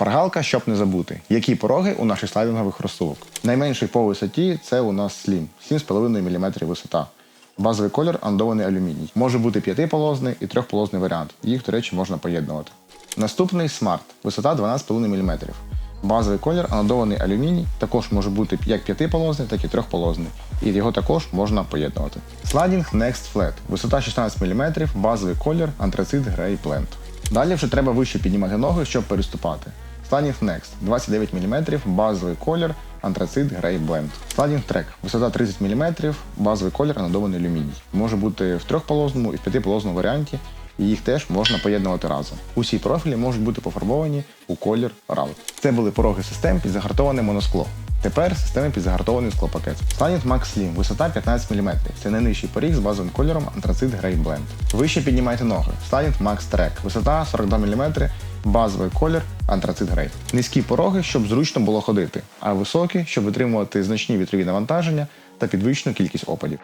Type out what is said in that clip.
Шпаргалка, щоб не забути, які пороги у наших слайдингових розсувок. Найменший по висоті це у нас слім, 7,5 мм висота. Базовий колір андований алюміній. Може бути п'ятиполозний і трьохполозний варіант. Їх, до речі, можна поєднувати. Наступний смарт, висота 12,5 мм. Базовий колір анодований алюміній, також може бути як п'ятиполозний, так і трьохполозний. І його також можна поєднувати. Слайдінг Next Flat, висота 16 мм, базовий колір антрацит Grey Blend. Далі вже треба вище піднімати ноги, щоб переступати. Слайдінг Next 29 мм, базовий колір антрацит Grey Blend. Слайдінг Track, висота 30 мм, базовий колір анодований алюміній. Може бути в трьохполозному і в п'ятиполозному варіанті і їх теж можна поєднувати разом. Усі профілі можуть бути пофарбовані у колір RAL. Це були пороги систем під загартоване моноскло. Тепер системи під загартований склопакет. Sliding Max Slim, висота 15 мм. Це найнижчий поріг з базовим кольором антрацит Grey Blend. Вище піднімайте ноги. Sliding Max Track, висота 42 мм, базовий колір антрацит грей. Низькі пороги, щоб зручно було ходити, а високі, щоб витримувати значні вітрові навантаження та підвищену кількість опадів.